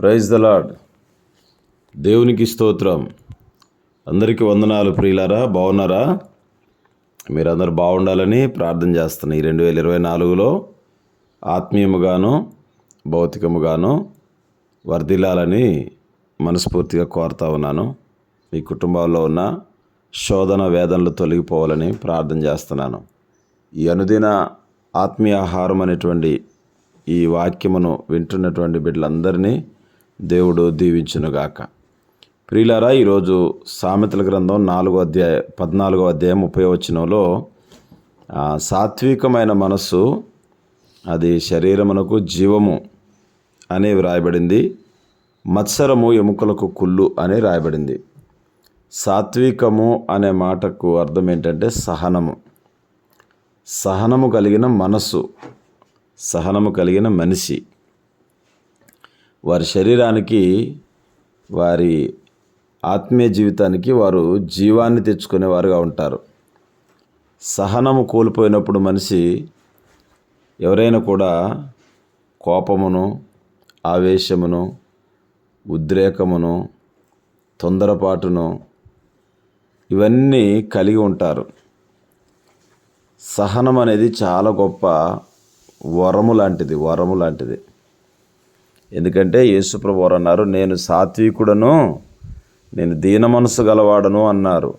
Praise the lord దేవునికి స్తోత్రం. అందరికీ వందనాలు ప్రియులారా బాగున్నారా? మీరందరూ బాగుండాలని ప్రార్థన చేస్తున్న ఈ రెండు వేల ఇరవై నాలుగులో ఆత్మీయముగాను భౌతికముగాను వర్ధిల్లాలని మనస్ఫూర్తిగా కోరుతా ఉన్నాను. మీ కుటుంబాల్లో ఉన్న శోధన వేదనలు తొలగిపోవాలని ప్రార్థన చేస్తున్నాను. ఈ అనుదిన ఆత్మీయ ఆహారం అనేటువంటి ఈ వాక్యమును వింటున్నటువంటి బిడ్డలందరినీ దేవుడు దీవించునుగాక. ప్రియులారా ఈరోజు సామెతల గ్రంథం నాలుగో అధ్యాయ పద్నాలుగో అధ్యాయం ముప్పై వచనంలో సాత్వికమైన మనస్సు అది శరీరమునకు జీవము అని వ్రాయబడింది. మత్సరము ఎముకలకు కుళ్ళు అని రాయబడింది. సాత్వికము అనే మాటకు అర్థం ఏంటంటే సహనము. సహనము కలిగిన మనస్సు సహనము కలిగిన మనిషి. వారి శరీరానికి వారి ఆత్మీయ జీవితానికి వారు జీవాన్ని తెచ్చుకునేవారుగా ఉంటారు. సహనము కోల్పోయినప్పుడు మనిషి ఎవరైనా కూడా కోపమును ఆవేశమును ఉద్రేకమును తొందరపాటును ఇవన్నీ కలిగి ఉంటారు. సహనం అనేది చాలా గొప్ప వరము లాంటిది వరము లాంటిది. ఎందుకంటే యేసుప్రభు వారు అన్నారు నేను సాత్వికుడను నేను దీన మనసు గలవాడను అన్నారు.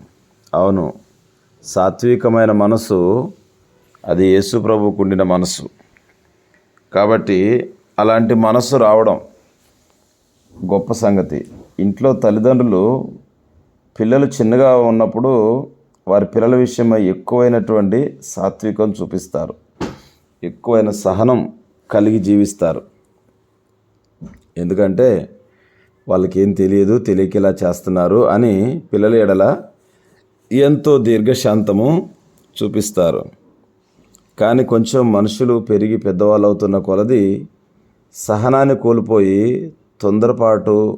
అవును సాత్వికమైన మనసు అది యేసుప్రభుకు ఉండిన మనసు కాబట్టి అలాంటి మనసు రావడం గొప్ప సంగతి. ఇంట్లో తల్లిదండ్రులు పిల్లలు చిన్నగా ఉన్నప్పుడు వారి పిల్లల విషయమై ఎక్కువైనటువంటి సాత్వికం చూపిస్తారు. ఎక్కువైన సహనం కలిగి జీవిస్తారు. ఎందుకంటే వాళ్ళకి ఏం తెలియదు తెలియక ఇలా చేస్తున్నారు అని పిల్లల ఎడల ఎంతో దీర్ఘశాంతము చూపిస్తారు. కానీ కొంచెం మనుషులు పెరిగి పెద్దవాళ్ళు అవుతున్న కొలది సహనాన్ని కోల్పోయి తొందరపాటు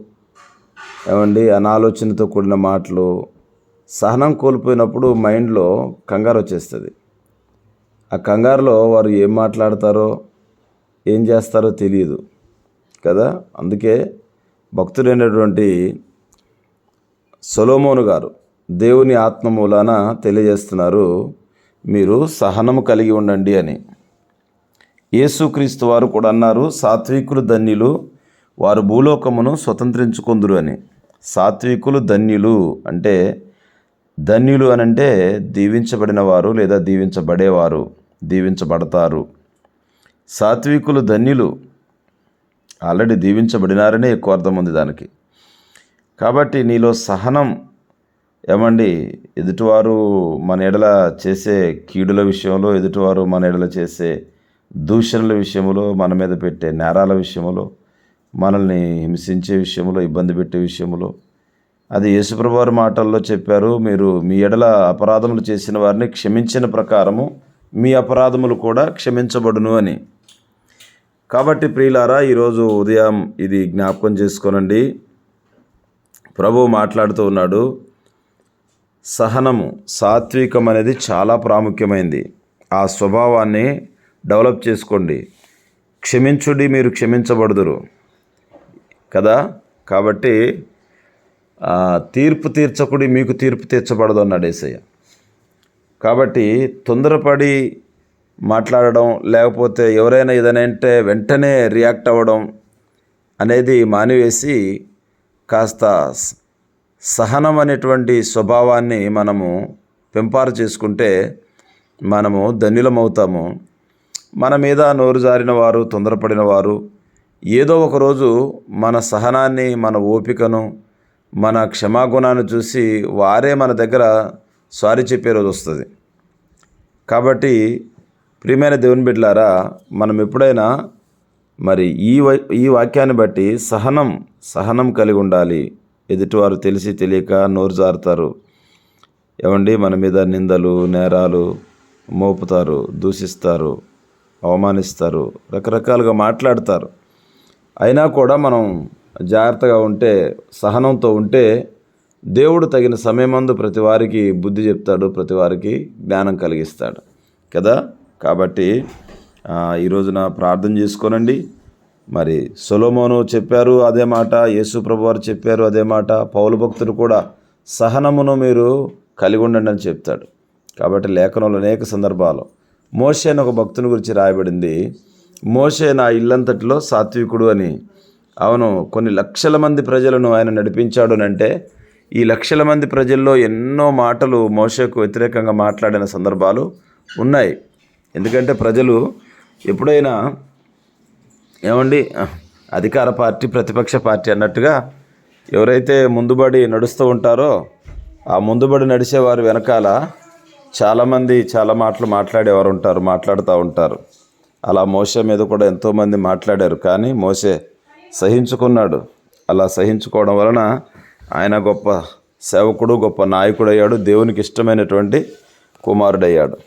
ఏమండి అనాలోచనతో కూడిన మాటలు సహనం కోల్పోయినప్పుడు మైండ్లో కంగారు వచ్చేస్తుంది. ఆ కంగారులో వారు ఏం మాట్లాడతారో ఏం చేస్తారో తెలియదు. కదా? అందుకే భక్తుడైనటువంటి సొలోమోను గారు దేవుని ఆత్మ మూలాన తెలియజేస్తున్నారు మీరు సహనము కలిగి ఉండండి అని. యేసుక్రీస్తు వారు కూడా అన్నారు సాత్వికులు ధన్యులు వారు భూలోకమును స్వతంత్రించుకుందురు అని. సాత్వికులు ధన్యులు అంటే ధన్యులు అని అంటే దీవించబడిన వారు లేదా దీవించబడేవారు దీవించబడతారు. సాత్వికులు ధన్యులు ఆల్రెడీ దీవించబడినారనే ఎక్కువ అర్థం ఉంది దానికి. కాబట్టి నీలో సహనం ఏమండి? ఎదుటివారు మన ఎడల చేసే కీడుల విషయంలో ఎదుటివారు మన ఎడల చేసే దూషణల విషయంలో మన మీద పెట్టే నేరాల విషయంలో మనల్ని హింసించే విషయంలో ఇబ్బంది పెట్టే విషయంలో అది యేసుప్రభువారి మాటల్లో చెప్పారు. మీరు మీ ఎడల అపరాధములు చేసిన వారిని క్షమించిన ప్రకారము మీ అపరాధములు కూడా క్షమించబడును అని. కాబట్టి ప్రియులారా ఈరోజు ఉదయం ఇది జ్ఞాపకం చేసుకోనండి. ప్రభు మాట్లాడుతూ ఉన్నాడు సహనము సాత్వికం అనేది చాలా ప్రాముఖ్యమైంది. ఆ స్వభావాన్ని డెవలప్ చేసుకోండి. క్షమించుడి మీరు క్షమించబడుదురు. కదా? కాబట్టి తీర్పు తీర్చకుడి మీకు తీర్పు తీర్చబడదు అన్నాడు ఏసయ్య. కాబట్టి తొందరపడి మాట్లాడడం లేకపోతే ఎవరైనా ఏదైనా అంటే వెంటనే రియాక్ట్ అవ్వడం అనేది మానివేసి కాస్త సహనం అనేటువంటి స్వభావాన్ని మనము పెంపారు చేసుకుంటే మనము ధన్యులమవుతాము. మన మీద నోరు జారిన వారు తొందరపడిన వారు ఏదో ఒక రోజు మన సహనాన్ని మన ఓపికను మన క్షమాగుణాన్ని చూసి వారే మన దగ్గర సారీ చెప్పే రోజు వస్తుంది. కాబట్టి ప్రియమైన దేవుని బిడ్డలారా మనం ఎప్పుడైనా మరి ఈ వై ఈ వాక్యాన్ని బట్టి సహనం సహనం కలిగి ఉండాలి. ఎదుటివారు తెలిసి తెలియక నోరు జారుతారు. ఏమండి? మన మీద నిందలు నేరాలు మోపుతారు దూషిస్తారు అవమానిస్తారు రకరకాలుగా మాట్లాడతారు. అయినా కూడా మనం జాగ్రత్తగా ఉంటే సహనంతో ఉంటే దేవుడు తగిన సమయమందు ప్రతి వారికి బుద్ధి చెప్తాడు ప్రతి వారికి జ్ఞానం కలిగిస్తాడు. కదా? కాబట్టి ఈ రోజున ప్రార్థన చేసుకోనండి. మరి సొలోమోను చెప్పారు అదే మాట యేసు ప్రభు వారు చెప్పారు అదే మాట పౌలు భక్తుడు కూడా సహనమును మీరు కలిగి ఉండండి అని చెప్తాడు. కాబట్టి లేఖనంలో అనేక సందర్భాలు. మోషే అని ఒక భక్తుని గురించి రాయబడింది. మోషే నా ఇల్లంతటిలో సాత్వికుడు అని. అవును కొన్ని లక్షల మంది ప్రజలను ఆయన నడిపించాడు అని అంటే ఈ లక్షల మంది ప్రజల్లో ఎన్నో మాటలు మోషకు వ్యతిరేకంగా మాట్లాడిన సందర్భాలు ఉన్నాయి. ఎందుకంటే ప్రజలు ఎప్పుడైనా ఏమండి అధికార పార్టీ ప్రతిపక్ష పార్టీ అన్నట్టుగా ఎవరైతే ముందుబడి నడుస్తూ ఉంటారో ఆ ముందుబడి నడిచేవారు వెనకాల చాలామంది చాలా మాటలు మాట్లాడేవారు ఉంటారు మాట్లాడుతూ ఉంటారు. అలా మోసే మీద కూడా ఎంతోమంది మాట్లాడారు. కానీ మోసే సహించుకున్నాడు. అలా సహించుకోవడం వలన ఆయన గొప్ప సేవకుడు గొప్ప నాయకుడు అయ్యాడు దేవునికి ఇష్టమైనటువంటి కుమారుడయ్యాడు.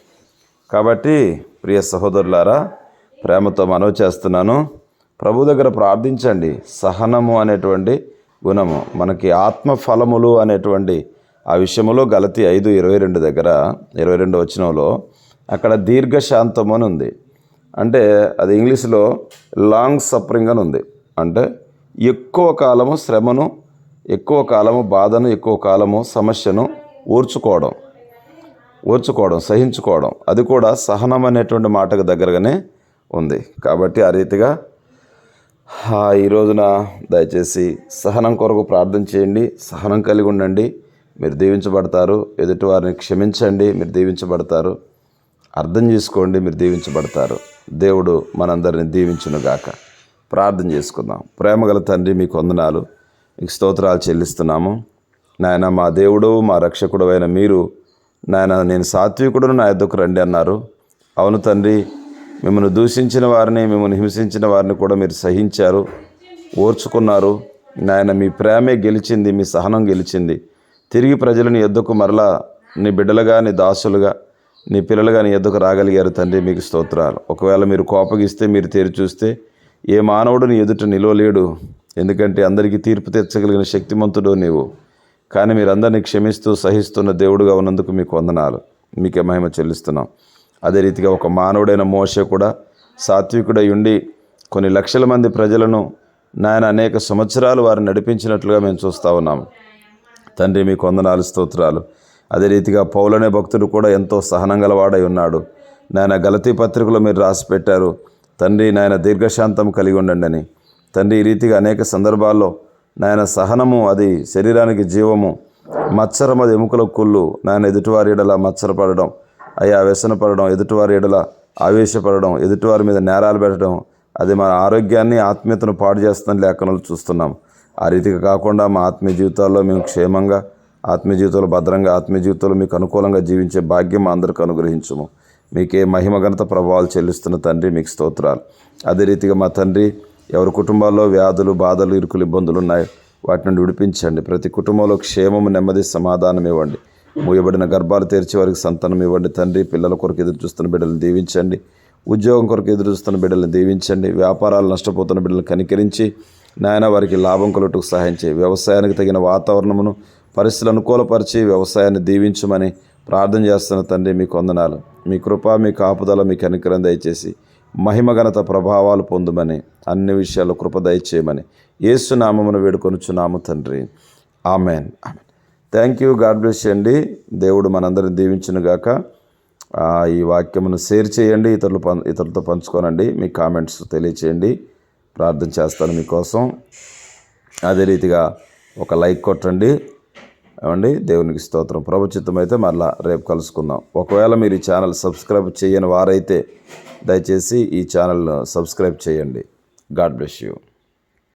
కాబట్టి ప్రియ సహోదరులారా ప్రేమతో మనవి చేస్తున్నాను. ప్రభు దగ్గర ప్రార్థించండి. సహనము అనేటువంటి గుణము మనకి ఆత్మ ఫలములు అనేటువంటి ఆ విషయంలో గలతి ఐదు ఇరవై రెండు దగ్గర ఇరవై రెండు వచనంలో అక్కడ దీర్ఘశాంతం అని ఉంది. అంటే అది ఇంగ్లీష్లో లాంగ్ సఫరింగ్ అని ఉంది. అంటే ఎక్కువ కాలము శ్రమను ఎక్కువ కాలము బాధను ఎక్కువ కాలము సమస్యను ఓర్చుకోవడం ఓర్చుకోవడం సహించుకోవడం అది కూడా సహనం అనేటువంటి మాటకు దగ్గరగానే ఉంది. కాబట్టి ఆ రీతిగా ఆ, ఈ రోజున దయచేసి సహనం కొరకు ప్రార్థన చేయండి సహనం కలిగి ఉండండి. మీరు దీవించబడతారు ఎదుటివారిని క్షమించండి మీరు దీవించబడతారు. అర్థం చేసుకోండి మీరు దీవించబడతారు. దేవుడు మనందరిని దీవించునుగాక ప్రార్థన చేసుకుందాం. ప్రేమగల తండ్రి మీకు వందనాలు. మీకు స్తోత్రాలు చెల్లిస్తున్నాము. నాయన మా దేవుడు మా రక్షకుడు అయిన మీరు నాయన నేను సాత్వికుడును నా ఎద్దుకు రండి అన్నారు. అవును తండ్రి మిమ్మల్ని దూషించిన వారిని మిమ్మల్ని హింసించిన వారిని కూడా మీరు సహించారు ఓర్చుకున్నారు. నాయన మీ ప్రేమే గెలిచింది మీ సహనం గెలిచింది. తిరిగి ప్రజలను ఎద్దుకు మరలా నీ బిడ్డలుగా నీ దాసులుగా నీ పిల్లలుగా నీ ఎద్దుకు రాగలిగారు తండ్రి మీకు స్తోత్రాలు. ఒకవేళ మీరు కోపగిస్తే మీరు తేరి చూస్తే ఏ మానవుడు నీ ఎదుట నిలవలేడు. ఎందుకంటే అందరికీ తీర్పు తెచ్చగలిగిన శక్తిమంతుడు నీవు. కానీ మీరందరినీ క్షమిస్తూ సహిస్తున్న దేవుడుగా ఉన్నందుకు మీకు వందనాలు. మీకే మహిమ చెల్లిస్తున్నాం. అదే రీతిగా ఒక మానవుడైన మోషే కూడా సాత్వికుడై ఉండి కొన్ని లక్షల మంది ప్రజలను నాయన అనేక సంవత్సరాలు వారిని నడిపించినట్లుగా మేము చూస్తూ ఉన్నాము తండ్రి మీకు వందనాలు స్తోత్రాలు. అదే రీతిగా పౌలనే భక్తుడు కూడా ఎంతో సహనం గలవాడై ఉన్నాడు. నాయన గలతీ పత్రికలో మీరు రాసి పెట్టారు తండ్రి నాయన దీర్ఘశాంతం కలిగి ఉండండి అని. తండ్రి ఈ రీతిగా అనేక సందర్భాల్లో నాయన సహనము అది శరీరానికి జీవము మచ్చరం అది ఎముకల కుళ్ళు. నాయన ఎదుటివారి ఎడల మచ్చరపడడం అయ్యా వ్యసనపడడం ఎదుటివారి ఎడల ఆవేశపడడం ఎదుటివారి మీద నేరాలు పెట్టడం అది మన ఆరోగ్యాన్ని ఆత్మీయతను పాడు చేస్తుందని లేఖనాలు చూస్తున్నాం. ఆ రీతిగా కాకుండా మా ఆత్మీయ జీవితాల్లో మేము క్షేమంగా ఆత్మీయ జీవితంలో భద్రంగా ఆత్మీయ జీవితంలో మీకు అనుకూలంగా జీవించే భాగ్యం మా అందరికీ అనుగ్రహించము. మీకే మహిమ ఘనత ప్రభావాలు చెల్లిస్తున్న తండ్రి మీకు స్తోత్రాలు. అదే రీతిగా మా తండ్రి ఎవరి కుటుంబాల్లో వ్యాధులు బాధలు ఇరుకులు ఇబ్బందులు ఉన్నాయో వాటి నుండి విడిపించండి. ప్రతి కుటుంబంలో క్షేమము నెమ్మది సమాధానం ఇవ్వండి. మూయబడిన గర్భాలు తెరిచే వారికి సంతానం ఇవ్వండి. తండ్రి పిల్లల కొరకు ఎదురు చూస్తున్న బిడ్డలను దీవించండి. ఉద్యోగం కొరకు ఎదురు చూస్తున్న బిడ్డలను దీవించండి. వ్యాపారాలు నష్టపోతున్న బిడ్డలను కనికరించి నాయన వారికి లాభం కొలటకు సహాయం చేయి. వ్యవసాయానికి తగిన వాతావరణమును పరిస్థితులు అనుకూలపరిచి వ్యవసాయాన్ని దీవించమని ప్రార్థన చేస్తున్న తండ్రి మీకు వందనాలు. మీ కృప మీ కాపుదల మీకు అనుగ్రహం దయచేసి మహిమఘనత ప్రభావాలు పొందుమని అన్ని విషయాలు కృప దయచేయమని యేసు వేడుకొనుచున్నాము తండ్రి. Amen. Amen. Thank you God bless అండి. దేవుడు మనందరిని దీవించునుగాక ఈ వాక్యమును షేర్ చేయండి ఇతరులు పం ఇతరులతో పంచుకోనండి. మీ కామెంట్స్ తెలియచేయండి. ప్రార్థన చేస్తాను మీకోసం. అదే రీతిగా ఒక లైక్ కొట్టండి. ఏమండి? దేవునికి స్తోత్రం. ప్రభుత్వం అయితే మరలా రేపు కలుసుకుందాం. ఒకవేళ మీరు ఈ ఛానల్ సబ్స్క్రైబ్ చేయని వారైతే దయచేసి ఈ ఛానల్ సబ్స్క్రైబ్ చేయండి. God bless you.